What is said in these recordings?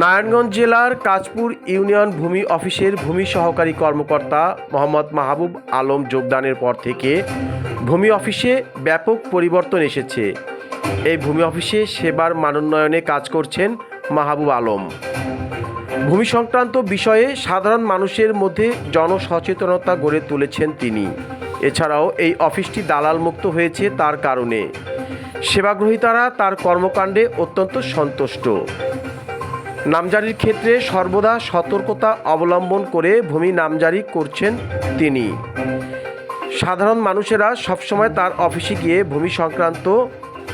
নারায়ণগঞ্জ জেলার কাজপুর ইউনিয়ন ভূমি অফিসের ভূমি সহকারী কর্মকর্তা মোহাম্মদ মাহবুব আলম যোগদানের পর থেকে ভূমি অফিসে ব্যাপক পরিবর্তন এসেছে। এই ভূমি অফিসে সেবার মানোন্নয়নে কাজ করছেন মাহবুব আলম। ভূমি সংক্রান্ত বিষয়ে সাধারণ মানুষের মধ্যে জনসচেতনতা গড়ে তুলেছেন তিনি। এছাড়াও এই অফিসটি দালাল মুক্ত হয়েছে তার কারণে। সেবাগ্রহীতারা তার কর্মকাণ্ডে অত্যন্ত সন্তুষ্ট। নামজারির ক্ষেত্রে সর্বদা সতর্কতা অবলম্বন করে ভূমি নামজারি করছেন তিনি। সাধারণ মানুষেরা সবসময় তার অফিসে গিয়ে ভূমি সংক্রান্ত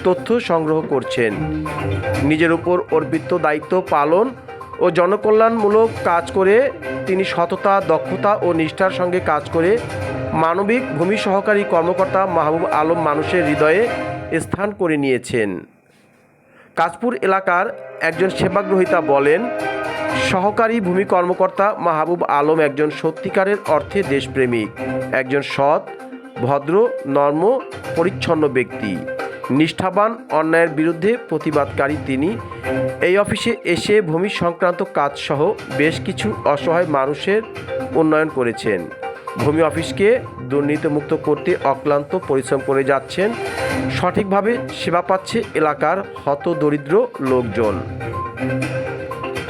তথ্য সংগ্রহ করছেন। নিজের উপর অর্পিত দায়িত্ব পালন ও জনকল্যাণমূলক কাজ করে তিনি সততা, দক্ষতা ও নিষ্ঠার সঙ্গে কাজ করে মানবিক ভূমি সহকারী কর্মকর্তা মাহবুব আলম মানুষের হৃদয়ে স্থান করে নিয়েছেন। কাজপুর এলাকার একজন সেবাগ্রহীতা বলেন, সহকারী ভূমি কর্মকর্তা মাহবুব আলম একজন সত্যিকারের অর্থে দেশপ্রেমিক। একজন সৎ, ভদ্র, নর্ম, পরিচ্ছন্ন ব্যক্তি। নিষ্ঠাবান অন্যায়ের বিরুদ্ধে প্রতিবাদকারী তিনি। এই অফিসে এসে ভূমি সংক্রান্ত কাজসহ বেশ কিছু অসহায় মানুষের উন্নয়ন করেছেন। ভূমি অফিসকে দুর্নীতিমুক্ত করতে অক্লান্ত পরিশ্রম করে যাচ্ছেন। সঠিকভাবে সেবা পাচ্ছে এলাকার হতদরিদ্র লোকজন।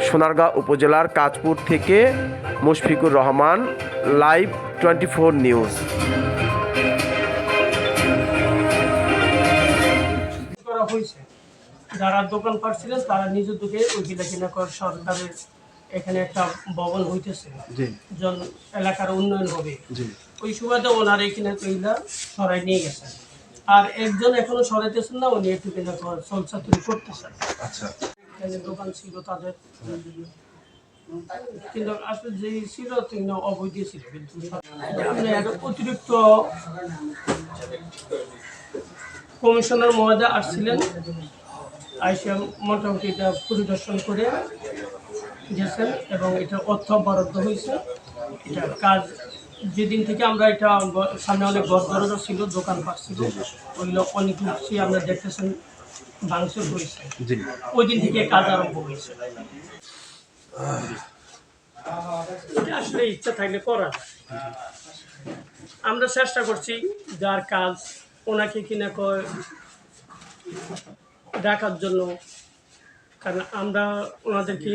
সোনারগাঁও উপজেলার কাজপুর থেকে Mushfiqur Rahman, live twenty four news. যারা দোকান পাচ্ছিলেন তারা নিজ উদ্যোগে ওই কিনা করে সরকারের এখানে একটা ভবন হইতেছে। জি। জন এলাকার উন্নয়ন হবে। ওই সুবাদে ওনার এখানে কইলা সরাই নিয়ে গেছেন আর একজন এখনও সরাইতেছেন না উনি একটু কিনা চলচাতুরি করতেছেন আচ্ছা। এখানে দোকান ছিল তাদের। কিন্তু আসলে যে ছিল তিনি অবৈধ ছিল কিন্তু অতিরিক্ত কমিশনার মহোদয় আসছিলেন। আইসিএম মোটামুটি এটা পরিদর্শন করে গেছেন এবং এটা অর্থ বরাদ্দ হয়েছে। এটা কাজ যেদিন থেকে আমরা এটা সামনে অনেক ঘর দরজা ছিল দোকানপাট ছিল ওইগুলো অনেক কিছু আমরা দেখতেছেন ভাঙচুর হয়েছে ওই দিন থেকে কাজ আরম্ভ হয়েছে। এটা আসলে ইচ্ছা থাকলে করা আমরা চেষ্টা করছি যার কাজ ওনাকে কিনা কয় ডাকার জন্য। কারণ আমরা ওনাদেরকে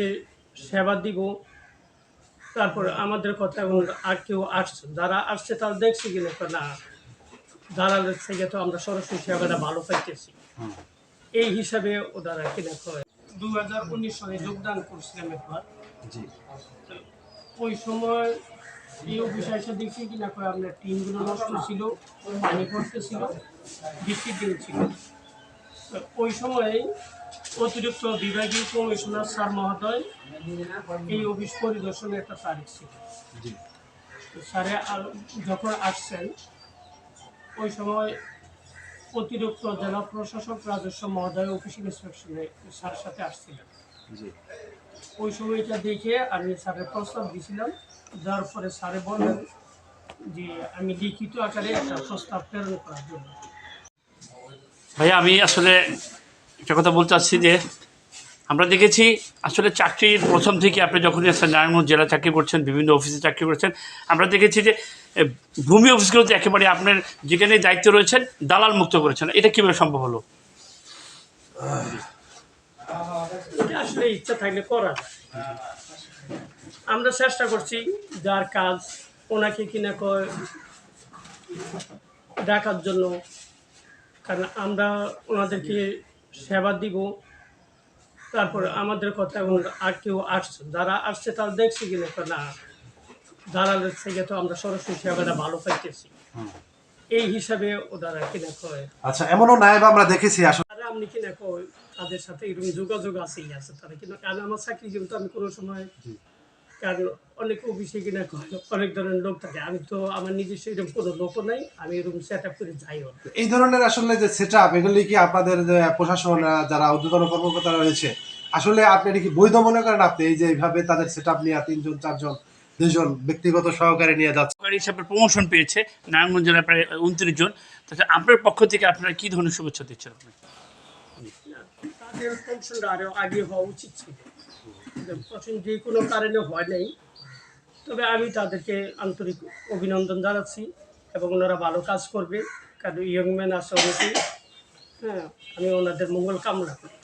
সেবা দিব। তারপর আমাদের কথা এবং আর কেউ আসছে যারা আসছে তারা দেখছে কিনা না দালালের থেকে তো আমরা সরাসরি সেবাটা ভালো পাইতেছি। এই হিসাবে ওনারা কিনা কয় দু হাজার উনিশ সালে যোগদান করছিলাম একবার। ওই সময় এই অফিসে এসে দেখছি কিনা করে আপনার টিমগুলো নষ্ট ছিল পানি পড়তেছিল বৃষ্টির দিন ছিল। ওই সময় অতিরিক্ত বিভাগীয় কমিশনার স্যার মহোদয় এই অফিস পরিদর্শনে একটা তারিখ ছিল। স্যারে আর- যখন আসছেন ওই সময় অতিরিক্ত জেলা প্রশাসক রাজস্ব মহোদয় অফিস ইন্সপেকশনে স্যারের সাথে আসছিলেন। জি। ওই সময়টা দেখে আমি স্যারের প্রস্তাব দিয়েছিলাম। যার পরে স্যারে বললেন যে আমি লিখিত আকারে একটা প্রস্তাব প্রেরণ করার জন্য। ভাইয়া আমি আসলে একটা কথা বলতে চাচ্ছি যে আমরা দেখেছি আসলে চাকরির প্রথম থেকে আপনি যখনই আসছেন নারায়ণগঞ্জ জেলা চাকরি করছেন, বিভিন্ন অফিসে চাকরি করছেন, আমরা দেখেছি যে ভূমি অফিসগুলোতে একেবারে আপনার যেখানে দায়িত্ব রয়েছেন, দালাল মুক্ত করেছেন। এটা কীভাবে সম্ভব হলো? আসলে ইচ্ছা থাকলে করা আমরা চেষ্টা করছি যার কাজ ওনাকে কিনা কয়, ডাকার জন্য। কারণ আমরা ওনাদেরকে সেবা দিব। তারপর আমাদের কথা এবং আর কেউ আসছে। যারা আসছে তারা দেখছে কিনা না দালালের থেকে তো আমরা সরাসরি সেবাটা ভালো পাইতেছি। এই হিসাবে ও ওনারা কিনা কয়। আচ্ছা এমনও নায়েব আমরা দেখেছি আসলে তারা আপনি কিনা কই তাদের সাথে এরকম যোগাযোগ আছেই আছে তারা কিন্তু কারণ আমার চাকরি কিন্তু আমি কোনো সময় কারণ অনেক অফিসে কিনা অনেক ধরনের লোক থাকে। আমি তো আমার নিজস্ব এরকম কোনো লোকও নাই আমি এরকম সেট আপ করে যাইও। এই ধরনের আসলে যে সেট আপ এগুলি কি আপনাদের যে প্রশাসন যারা ঊর্ধ্বতন কর্মকর্তা রয়েছে আসলে আপনি এটা কি বৈধ মনে করেন আপনি? এই যে এইভাবে তাদের সেট আপ নিয়ে তিনজন চারজন দুজন ব্যক্তিগত সহকারী নিয়ে যাচ্ছে। সরকারি হিসাবে প্রমোশন পেয়েছে নারায়ণগঞ্জ জেলায় প্রায় উনত্রিশ জন তাছাড়া আপনার পক্ষ থেকে আপনারা কী ধরনের শুভেচ্ছা দিচ্ছেন আপনি তাদের পেনশনটা আরও আগে হওয়া উচিত ছিল। পছন্দ যে কোনো কারণে হয় নাই। তবে আমি তাদেরকে আন্তরিক অভিনন্দন জানাচ্ছি এবং ওনারা ভালো কাজ করবে। কারণ ইয়ং ম্যান আছে অনেকেই হ্যাঁ আমি ওনাদের মঙ্গল কামনা করি।